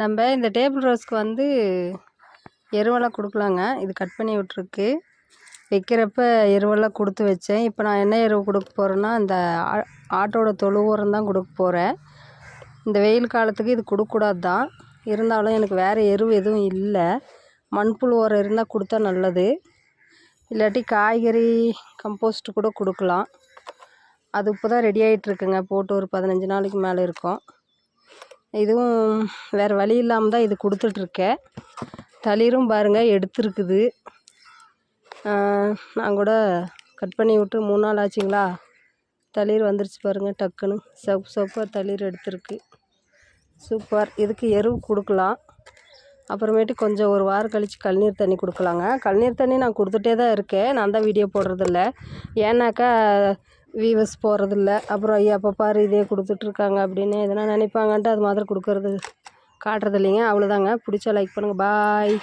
நம்ம இந்த டேபிள் ரோஸ்க்கு வந்து எருவெல்லாம் கொடுக்கலாங்க. இது கட் பண்ணி விட்ருக்கு வைக்கிறப்ப எருவெல்லாம் கொடுத்து வச்சேன். இப்போ நான் என்ன எருவு கொடுக்க போகிறேன்னா இந்த ஆ ஆட்டோட தொழு உரம் தான் கொடுக்க போகிறேன் இந்த வெயில் காலத்துக்கு இது கொடுக்கக்கூடாது தான் இருந்தாலும் எனக்கு வேறு எருவு எதுவும் இல்லை. மண்புழு உரம் இருந்தால் கொடுத்தா நல்லது. இல்லாட்டி காய்கறி கம்போஸ்ட் கூட கொடுக்கலாம். அது இப்போ தான் ரெடி ஆகிட்டுருக்குங்க போட்டு ஒரு பதினஞ்சு நாளைக்கு மேலே இருக்கும். இதுவும் வேறு வழி இல்லாமல் தான் இது கொடுத்துட்ருக்கேன் தளிரும் பாருங்கள் எடுத்துருக்குது. நான் கூட கட் பண்ணி விட்டு மூணு நாள் ஆச்சுங்களா? தளிர் வந்துருச்சு பாருங்கள் டக்குன்னு. சப்பு சப்பாக தளிர் எடுத்துருக்கு. சூப்பர். இதுக்கு எருவு கொடுக்கலாம். அப்புறமேட்டு கொஞ்சம் ஒரு வாரம் கழித்து கழுநீர் தண்ணி கொடுக்கலாங்க. கழுநீர் தண்ணி நான் கொடுத்துட்டே தான் இருக்கேன். நான் தான் வீடியோ போடுறதில்ல. ஏன்னாக்கா வீவர்ஸ் போகிறதில்ல அப்புறம் ஐயா அப்போ பாரு இதே கொடுத்துட்ருக்காங்க அப்படின்னு எதனா நினைப்பாங்கன்ட்டு அது மாதிரி கொடுக்கறது காட்டுறது இல்லைங்க. அவ்வளோதாங்க பிடிச்சா லைக் பண்ணுங்கள் பாய்